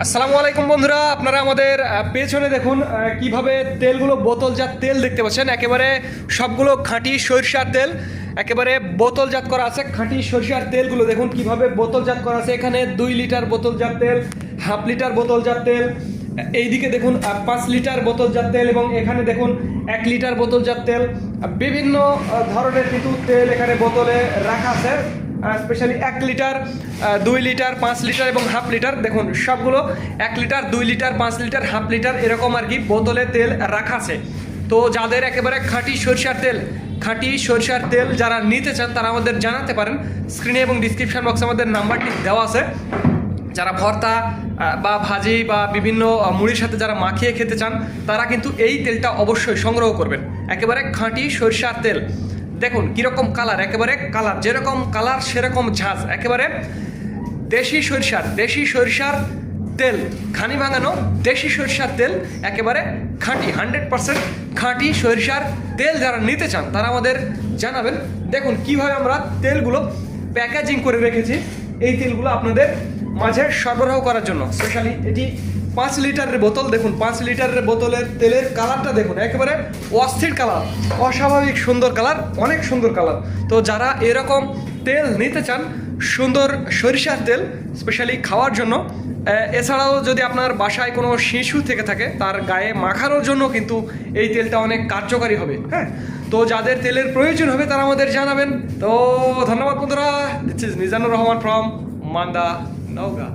আসসালামু আলাইকুম বন্ধুরা, আপনারা আমাদের পেছনে দেখুন কীভাবে তেলগুলো বোতলজাত তেল দেখতে পাচ্ছেন। একেবারে সবগুলো খাঁটি সরিষার তেল, একেবারে বোতলজাত করা আছে। খাঁটি সরিষার তেলগুলো দেখুন কীভাবে বোতলজাত করা আছে। এখানে দুই লিটার বোতলজাত তেল, হাফ লিটার বোতলজাত তেল, এইদিকে দেখুন পাঁচ লিটার বোতলজাত তেল এবং এখানে দেখুন, এক লিটার বোতলজাত তেল। বিভিন্ন ধরনের কিন্তু তেল এখানে বোতলে রাখা আছে। স্পেশালি এক লিটার দুই লিটার পাঁচ লিটার এবং হাফ লিটার দেখুন, সবগুলো এক লিটার দুই লিটার পাঁচ লিটার হাফ লিটার এরকম আর কি বোতলে তেল রাখা আছে। তো যাদের একেবারে খাঁটি সরিষার তেল, খাঁটি সরিষার তেল যারা নিতে চান, তারা আমাদের জানাতে পারেন। স্ক্রিনে এবং ডিসক্রিপশন বক্সে আমাদের নাম্বারটি দেওয়া আছে। যারা ভর্তা বা ভাজি, বা বিভিন্ন মুড়ির সাথে যারা মাখিয়ে খেতে চান, তারা কিন্তু এই তেলটা অবশ্যই সংগ্রহ করবেন। একেবারে খাঁটি সরিষার তেল। দেখুন, কীরকম কালার একেবারে কালার যেরকম কালার সেরকম ঝাঁজ। একেবারে দেশি সরিষার দেশি সরিষার তেল। খানি ভাঙানো দেশি সরিষার তেল, একেবারে খাঁটি হান্ড্রেড পারসেন্ট খাঁটি সরিষার তেল যারা নিতে চান, তারা আমাদের জানাবেন। দেখুন, কীভাবে আমরা তেলগুলো প্যাকেজিং করে রেখেছি। এই তেলগুলো আপনাদের মাঝে সরবরাহ করার জন্য। স্পেশালি এটি পাঁচ লিটারের বোতল। দেখুন, পাঁচ লিটারের বোতলের তেলের কালারটা দেখুন। একেবারে অস্থির কালার, অস্বাভাবিক সুন্দর কালার, অনেক সুন্দর কালার। তো যারা এরকম তেল নিতে চান সুন্দর সরিষার তেল স্পেশালি খাওয়ার জন্য। এছাড়াও যদি আপনার বাসায় কোনো শিশু থেকে থাকে, তার গায়ে মাখানোর জন্য কিন্তু এই তেলটা অনেক কার্যকারী হবে হ্যাঁ? তো যাদের তেলের প্রয়োজন হবে, তারা আমাদের জানাবেন। তো ধন্যবাদ বন্ধুরা দিচ্ছিস নিজানুর রহমান ফ্রম মান্দা, নওগাঁ।